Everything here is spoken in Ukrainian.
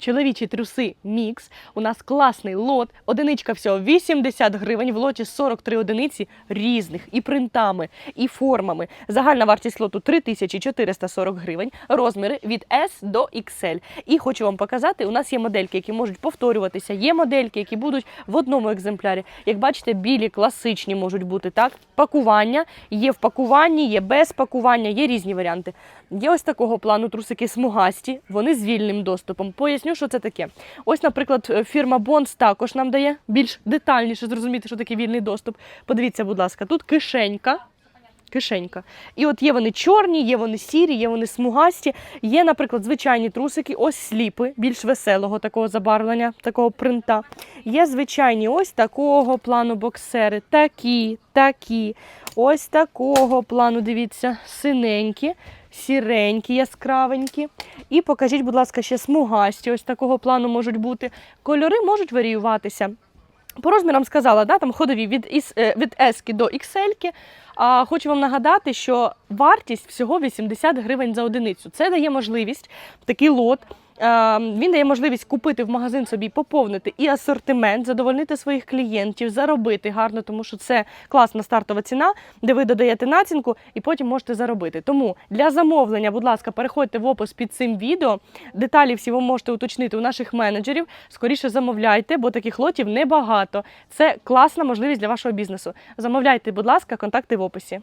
чоловічі трюси мікс. У нас класний лот. Одиничка всього 80 гривень. В лоті 43 одиниці різних і принтами, і формами. Загальна вартість лоту 3440 гривень. Розміри від S до XL. І хочу вам показати, у нас є модельки, які можуть повторюватися. Є модельки, які будуть в одному екземплярі. Як бачите, білі класичні можуть бути так. Пакування є в пакуванні, є без пакування, є різні варіанти. Є ось такого плану трусики смугасті, вони з вільним доступом. Поясню, що це таке. Ось, наприклад, е, фірма Bonds також нам дає більш детальніше зрозуміти, що таке вільний доступ. Подивіться, будь ласка, тут кишенька. Кишенька. І от є вони чорні, є вони сірі, є вони смугасті. Є, наприклад, звичайні трусики, ось сліпи, більш веселого такого забарвлення, такого принта. Є звичайні ось такого плану боксери, такі, такі. Ось такого плану, дивіться, синенькі, сіренькі, яскравенькі. І покажіть, будь ласка, ще смугасті. Ось такого плану можуть бути. Кольори можуть варіюватися. По розмірам сказала, да, там ходові від, е, від S до XL. А хочу вам нагадати, що вартість всього 80 гривень за одиницю. Це дає можливість такий лот. Е, Він дає можливість купити в магазин собі, поповнити і асортимент, задовольнити своїх клієнтів, заробити гарно, тому що це класна стартова ціна, де ви додаєте націнку і потім можете заробити. Тому для замовлення, будь ласка, переходьте в опис під цим відео. Деталі всі ви можете уточнити у наших менеджерів. Скоріше замовляйте, бо таких лотів небагато. Це класна можливість для вашого бізнесу. Замовляйте, будь ласка, контакти в описі.